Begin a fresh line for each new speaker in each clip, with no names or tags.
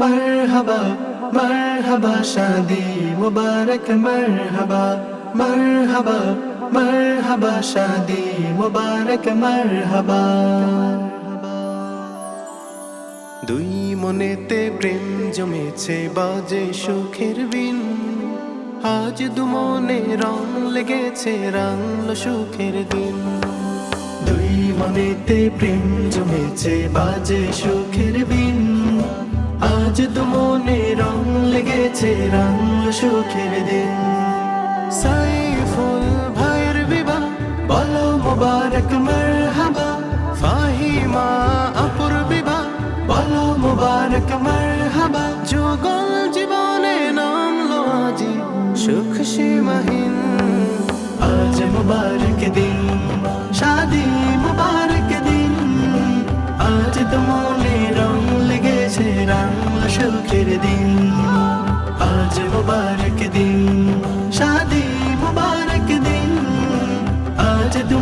মারহাবা মারহাবা, শাদি মুবারক, মারহাবা মারহাবা মারহাবা, শাদি মুবারক, মারহাবা। দুই মনেতে প্রেম জমেছে, বাজে সুখের বিন আজ দু মনে রং লেগেছে রং সুখের দিন। দুই মনেতে প্রেম জমেছে, বাজে সুখের বিন আজ দু মনে রং লেগেছে রং সুখের দিন। সাইফুল ভাইয়ের বিবাহ, বলো মুবারক মারহাবা। ফাহিমা আপুর বিবাহ, বলো মুবারক মারহাবা। যুগল জীবনে নামলো আজি সুখ সীমাহীন সুখের দিন আজ মুবারক দিন শাদি মুবারক দিন আজ তো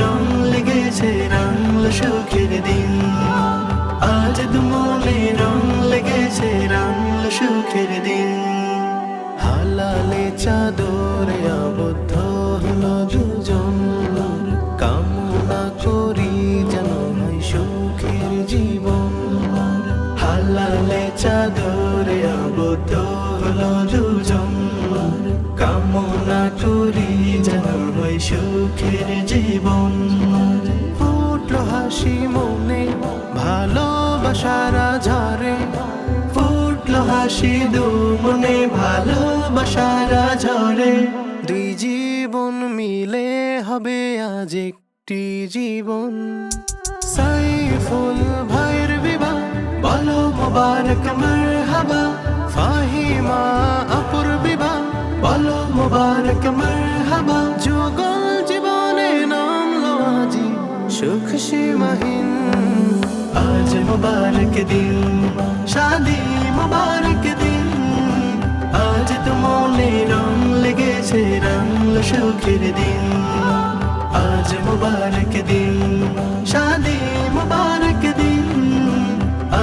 রং লেগেছে রং সুখের দিন আজ তো রং লেগেছে রং সুখের দিন হালালে চাদরে আবদ্ধ কামনা করি যেন হয় সুখের জীবন ফুটলো হাসি মনে ঝরে ফুটলো হাসি দু মনে ঝরে দুই জীবন মিলে হবে আজ একটি জীবন। সাইফুল ভাইয়ের বিবাহ, বলো আজ মুবারক দিন, শাদি মুবারক দিন। আজ তো মনে রং লেগেছে রং সুখের দিন। আজ মুবারক দিন, শাদি মুবারক দিন।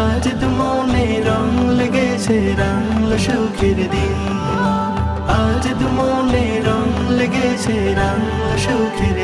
আজ তো মনে রং লেগেছে রং সুখের দিন। আজ তো মনে রং লেগেছে রং সুখের